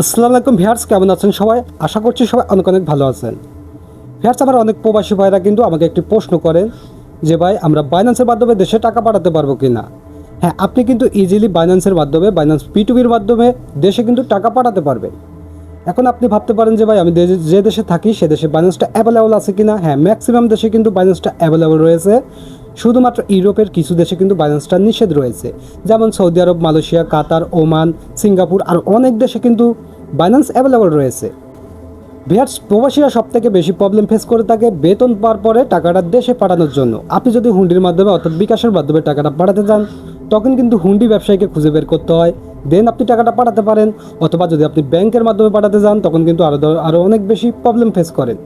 আসসালামু আলাইকুম ভিয়ার্স কেমন আছেন সবাই? আশা করছি সবাই অনেক অনেক ভালো আছেন। ভিয়ার্স আমার অনেক প্রবাসী ভাইরা কিন্তু আমাকে একটি প্রশ্ন করেন যে, ভাই, আমরা বাইন্যান্সের মাধ্যমে দেশে টাকা পাঠাতে পারব কি না হ্যাঁ আপনি কিন্তু ইজিলি বাইন্যান্সের মাধ্যমে বাইন্যান্স পিটুবির মাধ্যমে দেশে কিন্তু টাকা পাঠাতে পারবেন। এখন আপনি ভাবতে পারেন যে, ভাই, আমি যে দেশে থাকি, সে দেশে বাইন্যান্সটা অ্যাভেলেবল আছে কিনা? হ্যাঁ ম্যাক্সিমাম দেশে কিন্তু বাইন্যান্সটা অ্যাভেলেবল রয়েছে। শুধুমাত্র ইউরোপের কিছু দেশে কিন্তু বাইন্যান্সটা নিষেধ রয়েছে। যেমন Saudi Arab, Malaysia, Qatar, Oman, Singapore আর অনেক দেশে কিন্তু বাইন্যান্স অ্যাভেলেবল রয়েছে। বিহার্স প্রবাসীরা সব থেকে বেশি প্রবলেম ফেস করে থাকে বেতন পাওয়ার পরে টাকাটা দেশে পাঠানোর জন্য। আপনি যদি হুন্ডির মাধ্যমে অর্থাৎ বিকাশের মাধ্যমে টাকাটা পাঠাতে চান, তখন কিন্তু হুন্ডি ব্যবসায়ীকে খুঁজে বের করতে হয়। দেন আপনি টাকাটা পাঠাতে পারেন, অথবা যদি আপনি ব্যাংকের মাধ্যমে পাঠাতে যান তখন কিন্তু আরও আরও অনেক বেশি প্রবলেম ফেস করেন।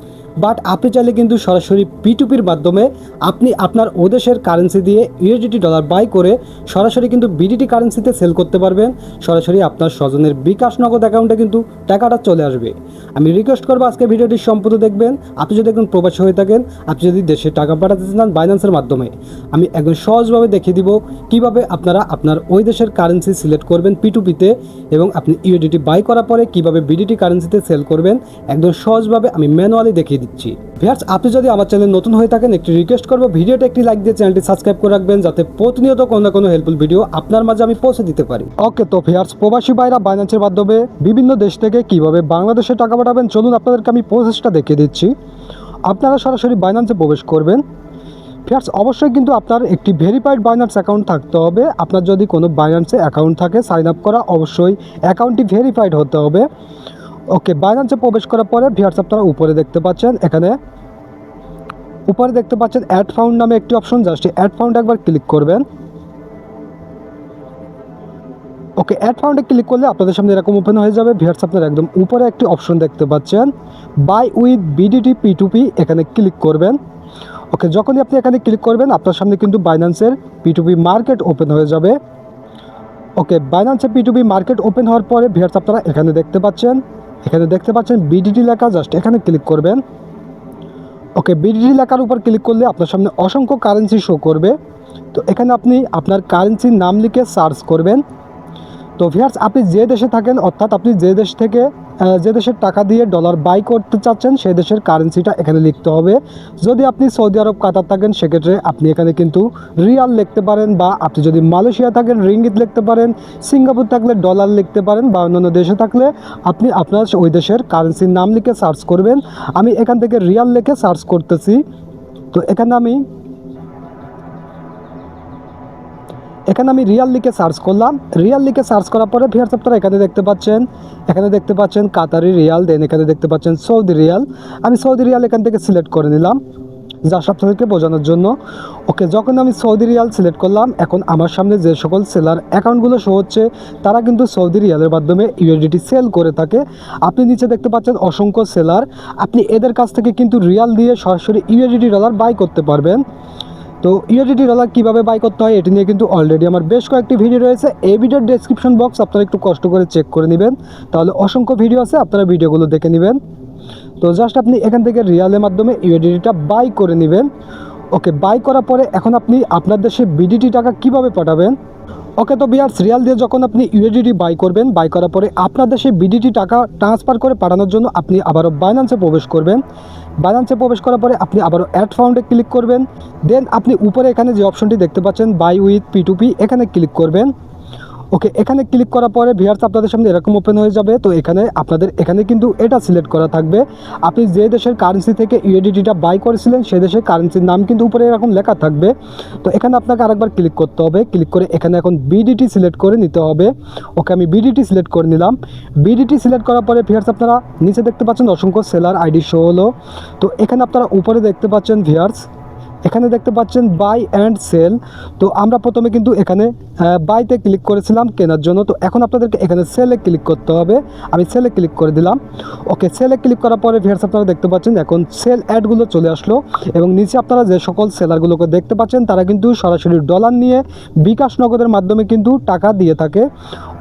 বাট আপনি চাইলে কিন্তু সরাসরি পিটুপির মাধ্যমে আপনি আপনার ও দেশের কারেন্সি দিয়ে ইউএসডিটি ডলার বাই করে সরাসরি কিন্তু বিডিটি কারেন্সিতে সেল করতে পারবেন। সরাসরি আপনার স্বজনের বিকাশ নগদ অ্যাকাউন্টে কিন্তু টাকাটা চলে আসবে। আমি রিকোয়েস্ট করব আজকে ভিডিওটি সম্পূর্ণ দেখবেন। আপনি যদি একজন প্রবাসী হয়ে থাকেন, আপনি যদি দেশে টাকা পাঠাতে চান বাইন্যান্সের মাধ্যমে, আমি একদম সহজভাবে দেখিয়ে দিব কীভাবে আপনারা আপনার ওই দেশের কারেন্সি সিলেক্ট করবেন পিটুপিতে এবং আপনি ইউডিটি বাই করার পরে কীভাবে বিডিটি কারেন্সিতে সেল করবেন। একদম সহজভাবে আমি ম্যানুয়ালি দেখিয়ে দিচ্ছি। ভিয়ার্স আপনি যদি আমার চ্যানেল নতুন হয়ে থাকেন, একটি রিকোয়েস্ট করব ভিডিওটা একটি লাইক দিয়ে চ্যানেলটি সাবস্ক্রাইব করে রাখবেন, যাতে প্রতিনিয়ত কোনো না কোনো হেল্পফুল ভিডিও আপনার মাঝে আমি পৌঁছে দিতে পারি। ওকে, তো ভিয়ার্স প্রবাসী ভাইরা বাইন্যান্সের মাধ্যমে বিভিন্ন দেশ থেকে কীভাবে বাংলাদেশে টাকা পাঠাবেন, চলুন আপনাদেরকে আমি প্রসেসটা দেখিয়ে দিচ্ছি। আপনারা সরাসরি বাইন্যান্সে প্রবেশ করবেন। ফিয়ার্স অবশ্যই কিন্তু আপনার একটি ভেরিফাইড বাইন্যান্স অ্যাকাউন্ট থাকতে হবে। আপনার যদি কোনো বাইন্যান্সে অ্যাকাউন্ট থাকে সাইন আপ করা, অবশ্যই অ্যাকাউন্টটি ভেরিফাইড হতে হবে। ওকে বাইন্যান্সে প্রবেশ করার পরে ভিয়ার্স আপনারা উপরে দেখতে পাচ্ছেন, এখানে উপরে দেখতে পাচ্ছেন অ্যাড ফাউন্ড নামে একটি অপশন জাস্ট অ্যাড ফাউন্ড একবার ক্লিক করবেন। ওকে অ্যাড ফাউন্ডে ক্লিক করলে আপনাদের সামনে এরকম ওপেন হয়ে যাবে ভিয়ার্স আপনারা একদম উপরে একটি অপশন দেখতে পাচ্ছেন। Buy with BDT P to P এখানে ক্লিক করবেন। ওকে যখনই আপনি এখানে ক্লিক করবেন, আপনার সামনে কিন্তু বাইন্যান্সের P to P market open হয়ে যাবে। Okay বাইন্যান্সের P to P market open হওয়ার পরে ভিয়ার্স আপনারা এখানে দেখতে পাচ্ছেন এখানে দেখতে পাচ্ছেন বিডিডি লেখা জাস্ট এখানে ক্লিক করবেন। ওকে বিডিডি লেখার উপর ক্লিক করলে আপনার সামনে অসংখ্য কারেন্সি শো করবে। তো এখানে আপনি আপনার কারেন্সির নাম লিখে সার্চ করবেন। তো ভিয়ার্স আপনি যে দেশে থাকেন, অর্থাৎ আপনি যে দেশ থেকে যে দেশের টাকা দিয়ে ডলার বাই করতে চাচ্ছেন, সেই দেশের কারেন্সিটা এখানে লিখতে হবে। যদি আপনি সৌদি আরব, কাতার থাকেন, সেক্ষেত্রে আপনি এখানে কিন্তু রিয়াল লিখতে পারেন বা আপনি যদি মালয়েশিয়া থাকেন, রিঙ্গিত লিখতে পারেন, সিঙ্গাপুর থাকলে ডলার লিখতে পারেন বা অন্যান্য দেশে থাকলে আপনি আপনার ওই দেশের কারেন্সির নাম লিখে সার্চ করবেন। আমি এখান থেকে রিয়াল লিখে সার্চ করতেছি। তো এখানে আমি এখানে আমি রিয়াল লিখে সার্চ করলাম। রিয়াল লিখে সার্চ করার পরে ভিয়ার্স আপনারা এখানে দেখতে পাচ্ছেন, এখানে দেখতে পাচ্ছেন কাতারি রিয়াল দেন এখানে দেখতে পাচ্ছেন সৌদি রিয়াল আমি সৌদি রিয়াল এখান থেকে সিলেক্ট করে নিলাম, যা আপনাদেরকে বোঝানোর জন্য। ওকে, যখন আমি সৌদি রিয়াল সিলেক্ট করলাম, এখন আমার সামনে যে সকল সেলার অ্যাকাউন্টগুলো শো হচ্ছে, তারা কিন্তু সৌদি রিয়ালের মাধ্যমে ইউএসডিটি সেল করে থাকে। আপনি নিচে দেখতে পাচ্ছেন অসংখ্য সেলার আপনি এদের কাছ থেকে কিন্তু রিয়াল দিয়ে সরাসরি ইউএসডিটি ডলার বাই করতে পারবেন। তো ইউএসডিটি ডলার কীভাবে বাই করতে হয় এটি নিয়ে কিন্তু অলরেডি আমার বেশ কয়েকটি ভিডিও রয়েছে। এই ভিডিওর ডেসক্রিপশন বক্স আপনারা একটু কষ্ট করে চেক করে নেবেন। তাহলে অসংখ্য ভিডিও আছে, আপনারা ভিডিওগুলো দেখে নেবেন। তো জাস্ট আপনি এখান থেকে রিয়ালের মাধ্যমে ইউএসডিটিটা বাই করে নেবেন। ওকে বাই করার পরে এখন আপনি আপনার দেশে বিডিটি টাকা কীভাবে পাঠাবেন? ওকে, তো বিয়ার সিরিয়াল দিয়ে যখন আপনি ইউএসডিটি বাই করবেন বাই করার পরে আপনার দেশে বিডিটি টাকা ট্রান্সফার করে পাঠানোর জন্য আপনি আবারও বাইন্যান্সে প্রবেশ করবেন। বাইন্যান্সে প্রবেশ করার পরে আপনি আবারও অ্যাড ফাউন্ডে ক্লিক করবেন। দেন আপনি উপরে এখানে যে অপশনটি দেখতে পাচ্ছেন buy with P to P এখানে ক্লিক করবেন। ওকে, এখানে ক্লিক করার পরে ভিয়ার্স আপনাদের সামনে এরকম ওপেন হয়ে যাবে। তো এখানে আপনাদের, এখানে কিন্তু এটা সিলেক্ট করা থাকবে। আপনি যে দেশের কারেন্সি থেকে ইউএডিটিটা বাই করেছিলেন সে দেশের কারেন্সির নাম কিন্তু উপরে এরকম লেখা থাকবে। তো এখানে আপনাকে আরেকবার ক্লিক করতে হবে। ক্লিক করে এখানে এখন বিডিটি সিলেক্ট করে নিতে হবে। ওকে, আমি বিডিটি সিলেক্ট করে নিলাম। বিডিটি সিলেক্ট করার পরে ভিয়ার্স আপনারা নিচে দেখতে পাচ্ছেন অসংখ্য সেলার আইডি শো হলো। তো এখানে আপনারা উপরে দেখতে পাচ্ছেন ভিয়ার্স এখানে দেখতে পাচ্ছেন বাই অ্যান্ড সেল তো আমরা প্রথমে কিন্তু এখানে বাইতে ক্লিক করেছিলাম কেনার জন্য। তো এখন আপনাদেরকে এখানে সেলে ক্লিক করতে হবে। আমি সেলে ক্লিক করে দিলাম। ওকে সেলে ক্লিক করার পরে ভিয়ার্স আপনারা দেখতে পাচ্ছেন এখন সেল অ্যাডগুলো চলে আসলো এবং নিচে আপনারা যে সকল সেলারগুলোকে দেখতে পাচ্ছেন, তারা কিন্তু সরাসরি ডলার নিয়ে বিকাশ নগদের মাধ্যমে কিন্তু টাকা দিয়ে থাকে।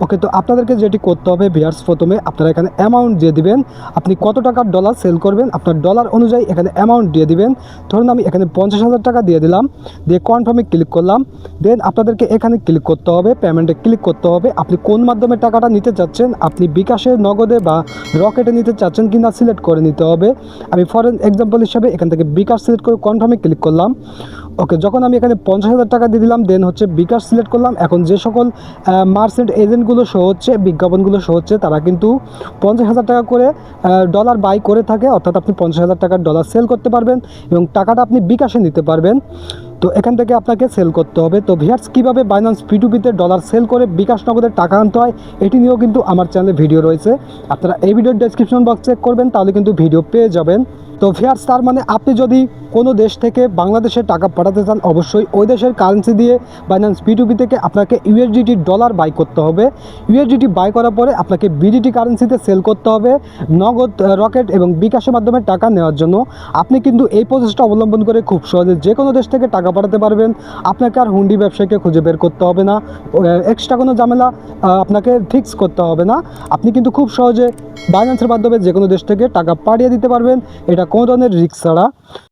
ওকে তো আপনাদেরকে যেটি করতে হবে ভিয়ার্স প্রথমে আপনারা এখানে অ্যামাউন্ট দিয়ে দিবেন। আপনি কত টাকার ডলার সেল করবেন? আপনার ডলার অনুযায়ী এখানে অ্যামাউন্ট দিয়ে দিবেন। ধরুন আমি এখানে পঞ্চাশ হাজার টাকা দিয়ে দিলাম। দিয়ে কনফার্মে ক্লিক করলাম। দেন আপনাদেরকে এখানে ক্লিক করতে হবে পেমেন্টে ক্লিক করতে হবে। আপনি কোন মাধ্যমে টাকাটা নিতে চাচ্ছেন, আপনি বিকাশের নগদে বা রকেটে নিতে চাচ্ছেন কিনা সিলেক্ট করে নিতে হবে। আমি ফরেন এক্সাম্পল হিসাবে এখান থেকে বিকাশ সিলেক্ট করে কনফার্মে ক্লিক করলাম। ওকে যখন আমি এখানে পঞ্চাশ হাজার টাকা দিয়ে দিলাম দেন হচ্ছে বিকাশ সিলেক্ট করলাম। এখন যে সকল মার্চেন্ট এজেন্টগুলো শো হচ্ছে বিজ্ঞাপনগুলো শো হচ্ছে, তারা কিন্তু পঞ্চাশ হাজার টাকা করে ডলার বাই করে থাকে। অর্থাৎ আপনি পঞ্চাশ হাজার টাকার ডলার সেল করতে পারবেন এবং টাকাটা আপনি বিকাশে নিতে পারবেন। তো এখান থেকে আপনাকে সেল করতে হবে। তো ভিয়ার্স কীভাবে বাইন্যান্স পিটুপিতে ডলার সেল করে বিকাশ নগদের টাকা আনতে হয়, এটি নিয়েও কিন্তু আমার চ্যানেলে ভিডিও রয়েছে। আপনারা এই ভিডিওর ডেসক্রিপশন বক্স চেক করবেন, তাহলে কিন্তু ভিডিও পেয়ে যাবেন। তো ভিয়ার্স, তার মানে আপনি যদি কোনো দেশ থেকে বাংলাদেশে টাকা পাঠাতে চান, অবশ্যই ওই দেশের কারেন্সি দিয়ে বাইন্যান্স পিটুপি থেকে আপনাকে ইউএসডিটি ডলার বাই করতে হবে। ইউএসডিটি বাই করার পরে আপনাকে বিডিটি কারেন্সিতে সেল করতে হবে নগদ রকেট এবং বিকাশের মাধ্যমে টাকা নেওয়ার জন্য। আপনি কিন্তু এই প্রসেসটা অবলম্বন করে খুব সহজে যে কোনো দেশ থেকে টাকা পাঠাতে পারবেন। আপনাকে আর হুন্ডি ব্যবসায়ীকে খুঁজে বের করতে হবে না। এক্সট্রা কোনো ঝামেলা আপনাকে ফিক্স করতে হবে না। আপনি কিন্তু খুব সহজে বাইন্যান্সের মাধ্যমে যে কোনো দেশ থেকে টাকা পাঠিয়ে দিতে পারবেন। এটা কোনো ধরনের রিক্স ছাড়া